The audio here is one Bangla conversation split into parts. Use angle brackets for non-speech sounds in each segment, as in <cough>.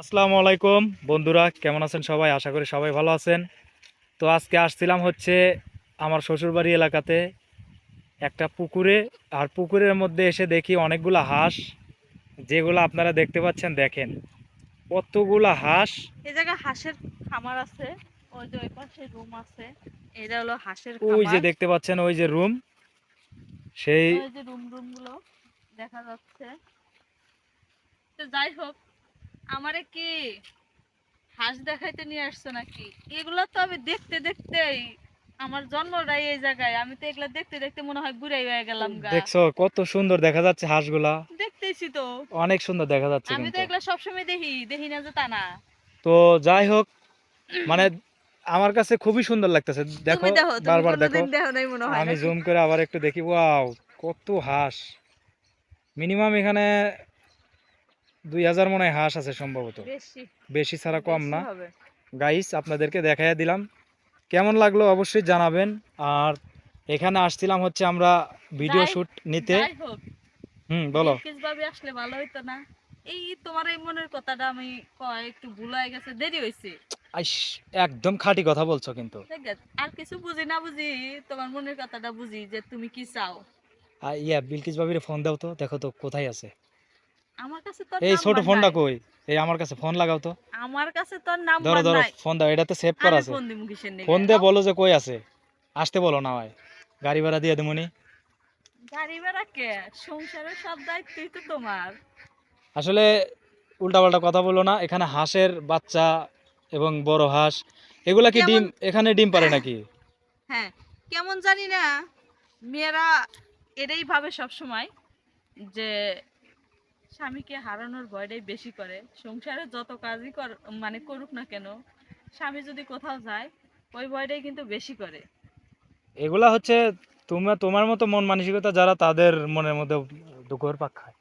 আসসালামু আলাইকুম। বন্ধুরা কেমন আছেন সবাই? আশা করি সবাই ভালো আছেন। তো আজকে আসছিলাম হচ্ছে আমার শ্বশুরবাড়ি এলাকাতে একটা পুকুরে। আর পুকুরের মধ্যে এসে দেখি অনেকগুলো হাঁস যেগুলো আপনারা দেখতে পাচ্ছেন দেখেন। কতগুলো হাঁস। এই জায়গায় হাঁসের খামার আছে ওই যে ওই পাশে রুম আছে। এটা হলো হাঁসের ওই যে দেখতে পাচ্ছেন ওই যে রুম। সেই ওই যে রুম রুমগুলো দেখা যাচ্ছে। তো যাই হোক আমারে কি হাঁস দেখাইতে নিয়ে আসছো নাকি? এগুলো তো আমি দেখতে দেখতেই আমার জন্মটাই এই জায়গায়। আমি তো এগুলা দেখতে দেখতে মনে হয় বুড়াই হয়ে গেলাম দেখছ কত সুন্দর দেখা যাচ্ছে হাঁসগুলা। দেখতেছি তো। অনেক সুন্দর দেখা যাচ্ছে আমি তো এগুলা সবসময় দেখি দেখি না যে তা না। তো যাই হোক মানে আমার কাছে খুবই সুন্দর লাগতেছে। দেখো বারবার দেখো। দেখো নাই আমি জুম করে আবার একটু দেখি। ওয়াও কত হাঁস। মিনিমাম এখানে দুই হাজার মনে হয় হাঁস আছে সম্ভবত। বেশি। ছাড়া কম না। গাইস আপনাদেরকে দেখাইয়া দিলাম। কেমন লাগল অবশ্যই জানাবেন। আর এখানে আসছিলাম হচ্ছে আমরা ভিডিও শুট নিতে। হুম বলো। আসলে ভালো হইতো না। এই তোমার এই মনের কথাটা আমি একটু ভুল হয়ে গেছে দেরি একদম খাঁটি কথা বলছো কিন্তু। আর কিছু বুঝি না বুঝি তোমার মনের কথাটা বুঝি যে তুমি কি চাও। আর ইয়া বিলকিস বাবির ফোন দাও তো দেখো তো কোথায় আছে। আমার কাছে তো এই ছোট ফোনটা কই? এই আমার কাছে ফোন লাগাও তো। আমার কাছে তো ধরো নাম্বার ধরো নাই। ফোন দাও এটাতে সেভ করা আছে। ফোন দিমু কিসের নিগে? ফোন আও, বলো যে কই আছে। আসতে বলো না ভাই। গাড়ি ভাড়া দিয়ে দেমনি। গাড়ি ভাড়া কে? সংসারের সব দায়িত্বই তো তোমার। আসলে উল্টাপাল্টা কথা বলো না। এখানে হাঁসের বাচ্চা এবং বড় হাঁস এগুলা কি ডিম? এখানে ডিম পারে নাকি? <laughs> হ্যাঁ কেমন জানি না। মেয়েরা এটাই ভাবে সব সময় যে স্বামীকে হারানোর ভয়টাই বেশি করে। সংসারে যত কাজই কর মানে করুক না কেন স্বামী যদি কোথাও যায় ওই ভয়টাই কিন্তু বেশি করে। এগুলা হচ্ছে তোমার তোমার মতো মন মানসিকতা যারা তাদের মনের মধ্যে দুঃখের পাক খায়।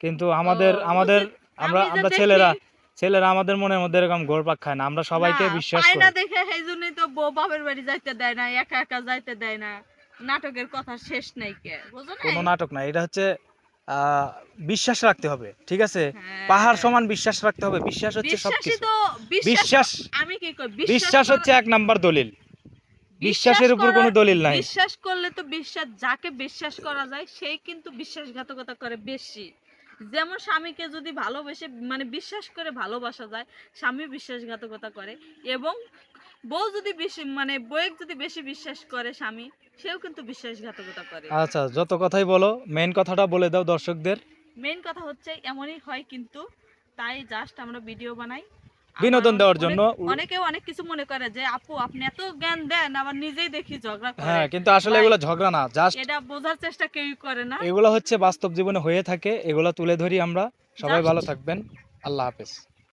কিন্তু আমাদের আমাদের আমরা আমরা ছেলেরা ছেলেরা আমাদের মনের মধ্যে এরকম ঘোর পাক খায় না। আমরা সবাইকে বিশ্বাস করি। না দেখে সেই জন্যই তো বউ বাপের বাড়ি যাইতে দেয় না একা একা যাইতে দেয় না। নাটকের কথা শেষ নাই কে বুঝো কোনো নাই? নাটক না। এটা হচ্ছে বিশ্বাস রাখতে হবে ঠিক আছে? হ্যাঁ। পাহাড় সমান বিশ্বাস রাখতে হবে বিশ্বাস হচ্ছে সবকিছু। বিশ্বাস বিশ্বাস আমি কি কই? বিশ্বাস হচ্ছে এক নাম্বার দলিল। বিশ্বাসের উপর কোনো দলিল নাই। বিশ্বাস করলে তো বিশ্বাস যাকে বিশ্বাস করা যায় সেই কিন্তু বিশ্বাসঘাতকতা করে বেশি। যেমন স্বামীকে যদি ভালোবেসে মানে বিশ্বাস করে ভালোবাসা যায় স্বামী বিশ্বাসঘাতকতা করে এবং বউ যদি বেশি মানে বউয়ের যদি বেশি বিশ্বাস করে স্বামী সেও কিন্তু বিশ্বাসঘাতকতা করে। আচ্ছা যত কথাই বলো মেইন কথাটা বলে দাও দর্শকদের। মেইন কথা হচ্ছে এমনই হয় কিন্তু তাই জাস্ট আমরা ভিডিও বানাই। বিনোদন দেওয়ার জন্য অনেকে অনেক কিছু মনে করে যে আপু আপনি এত জ্ঞান দেন আবার নিজেই দেখি ঝগড়া করে। হ্যাঁ কিন্তু আসলে এগুলো ঝগড়া না জাস্ট এটা বোঝার চেষ্টা কেউই করে না। এগুলো হচ্ছে বাস্তব জীবনে হয়ে থাকে এগুলো তুলে ধরি আমরা। সবাই ভালো থাকবেন আল্লাহ হাফেজ।